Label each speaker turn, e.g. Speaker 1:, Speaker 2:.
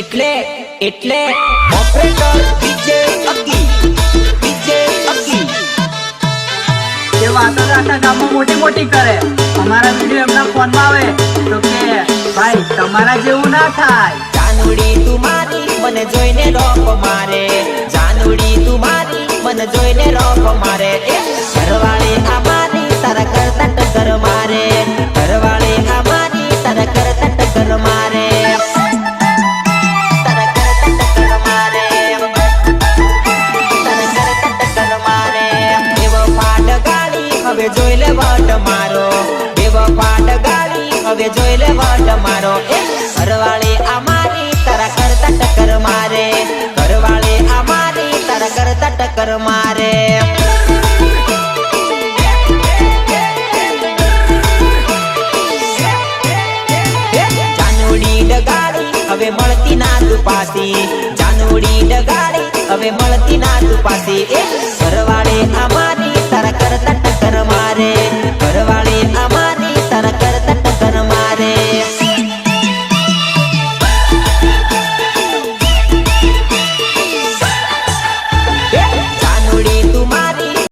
Speaker 1: એટલે એટલે. Operator DJ Aki DJ Aki.
Speaker 2: એ વાતો રાતા આખા ગામમાં મોટી મોટી કરે. અમારા વીડિયો એમના ફોનમાં આવે. તો કે ભાઈ તમારા જેવું ના થાય.
Speaker 1: જાનુડી તું મારી મને જોઈને રોપ મારે. જાનુડી તું મારી મને જોઈને રોપ મારે. હવે જોઈ લે વટ મારો. ફાટ ગાડી, હવે જોઈ લે વટ મારો. એ, ઘરવાળી આ મારી તારા કરતા ટક્કર મારે. ઘરવાળી આ મારી તારા કરતા ટક્કર મારે. હવે મળતી ના તું પાસી. જાનુડી ડગાડી હવે મળતી ના તું પાસી. એ, ઘરવાળે આમાં